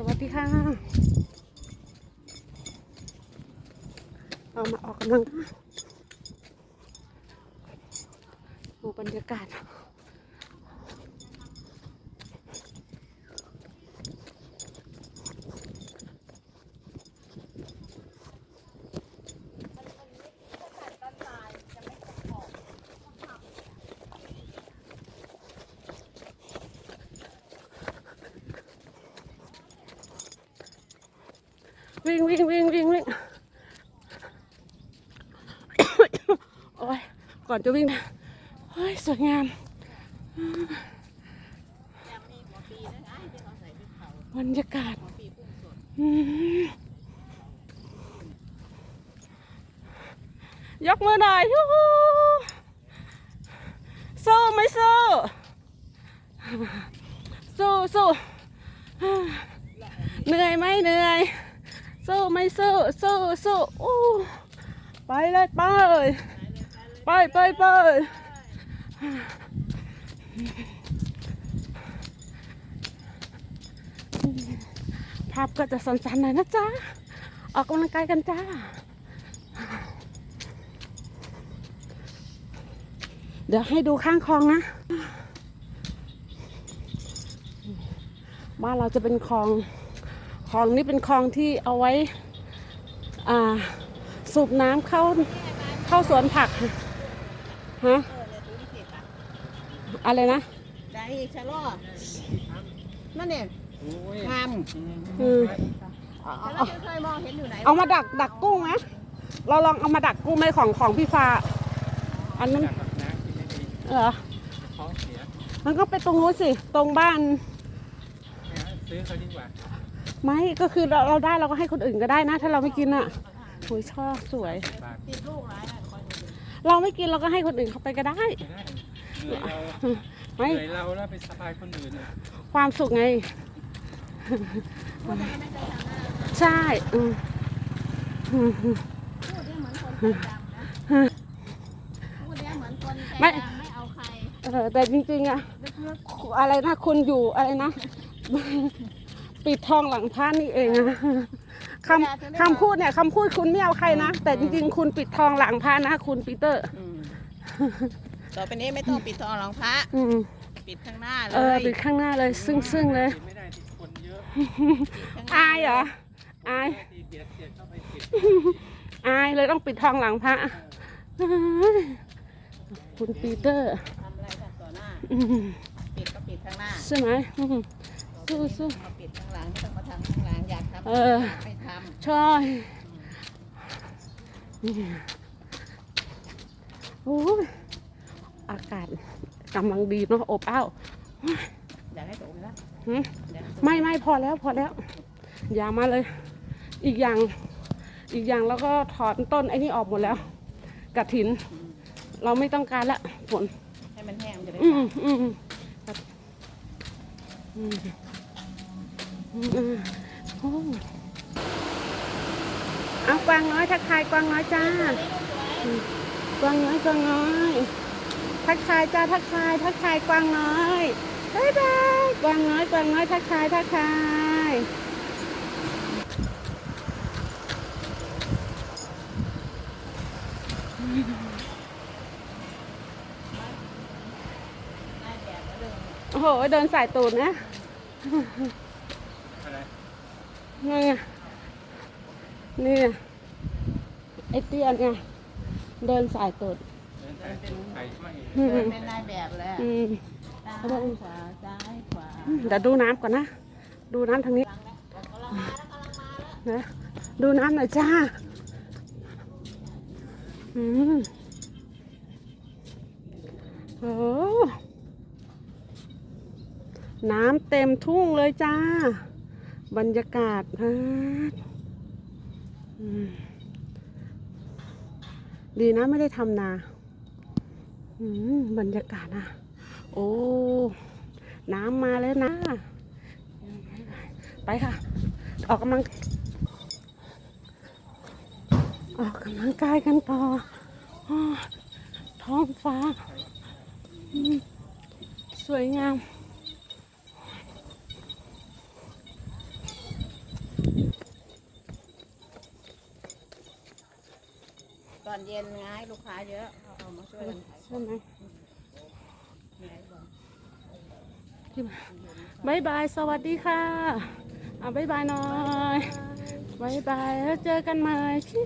สวัสดีค่ะเรามาออกกำลังดูบรรยากาศ วิ่งวิ่งวิ่งวิ่งวิ่งโอ้ยก่อนจะวิ่งนะเฮ้ยสวยงาม บรรยากาศยกมือหน่อยยูฮูสู้ไม่สู้สู้สู้เหนื่อยไหมเหนื่อย สู้ไม่สู้สู้สู้อู้ไปเลยไปไปไปไปภาพก็จะสั่นๆหน่อยนะจ๊ะ ออกกำลังกายกันจ้า เดี๋ยวให้ดูข้างคลองนะบ้านเราจะเป็นคลอง คลองนี้เป็นคลองที่เอาไว้อ่าสูบน้ำเข้าเข้าสวนผักฮะเออเลยดูที่เสร็จอะอะไรนะได้ชะลอนั่นเนี่ยงามอืมชะลอเคยมองเห็นอยู่ไหนเอามาดักดักกุ้งนะเราลองเอามาดักกุ้งไหมของของพี่ฟ้าอันนั้นจากแบบน้ำกินไม่ดีเหรอท้องเสียมันก็ไปตรงนู้นสิ ตรงบ้านนะซื้อเขาดีกว่า ไม่ก็คือเราเราได้เราก็ให้คนอื่นก็ได้นะ ถ้าเราไม่กินอะโอ้ยชอบสวยบาทติดลูกร้ายอะคอยดูดิเราไม่กินเราก็ให้คนอื่นเขาไปก็ได้ไม่ได้เหนื่อยเราเหไม่นื่อยเราแล้วไปสบายคนอื่นน่ะความสุขไงพูดได้ไม่เคยทำหน้าใช่อืมอืม พูดได้เหมือนคนใจดำนะพูดได้เหมือนคนใจไม่ ดำไม่เอาใคร เออแต่จริงๆอะลึกอะไรนะคุณอยู่อะไรนะ ปิดทองหลังพระนี่เองอะคำคำพูดเนี่ยคำพูดคุณไม่เอาใครนะ แต่จริงๆคุณปิดทองหลังพระนะคุณปีเตอร์ๆอืมต่อไปนี้ไม่ต้องปิดทองรองพระ อืมปิดข้างหน้าเลเออยปิดข้างหน้าเลย ซึ่งๆเลยกินไม่ได้ที่คนเยอะปิดข้างหน้อายเหรอ อายที่เบียดเสียดเข้าไปติดอายเลยต้องปิดทองหลังพระคุณปีเตอร์ทำอะไรกันต่อหน้า อืมปิดก็ปิดข้างหน้า ใช่ไหมอืม ต่อไปนี้สู้มาปิดข้างหลังไม่ต้องมาทำข้างหลังอยากทำเออ ไม่ทใช่โอ้ยอากาศกำลังดีเนาะอบอ้าวำอยากให้ตกนะหืมอยากให้ตกไม่ไม่พอแล้วพอแล้ว อย่ามาเลย อีกอย่าง อีกอย่างแล้วก็ถอนต้นไอ้นี่ออกหมดแล้วกระถิน เราไม่ต้องการละฝนให้มันแห้งมันจะได้อืมอืมอืม เอากวางน้อยทักทายกวางน้อยจ้ากวางน้อยกวางน้อย ทักทายจ้าทักทาย ทักทายกวางน้อยบ๊ายบายกวางน้อยกวางน้อยทักทายทักทายโอ้โหเดินสายตูดนะ ไงนี่ไงไอเตี้ยไงเดินสายตูดเดินสายเป็นไข่ไม่อืมเป็นนายแบบเลยอะอืมซ้ายขวาซ้ายขวาเดี๋ยวดูน้ำก่อนนะ ดูน้ำทางนี้กำลังแล้วกำลังมาแล้วกำลังมาแล้วนะดูน้ำหน่อยจ้าอืมโอ้น้ำเต็มทุ่งเลยจ้า บรรยากาศนะดีนะไม่ได้ทำนาบรรยากาศนะโอ้ น้ำมาแล้วนะ ไปค่ะ ออกกำลัง ออกกำลังกายกันต่อท้องฟ้า สวยงาม ตอนเย็นไงลูกค้าเยอะเขาเอามาช่วยกันขายขใช่งไหมบอกที่บายบายสวัสดีค่ะอ่าบายบายหน่อยบายบายแล้วเจอกันใหม่ชิ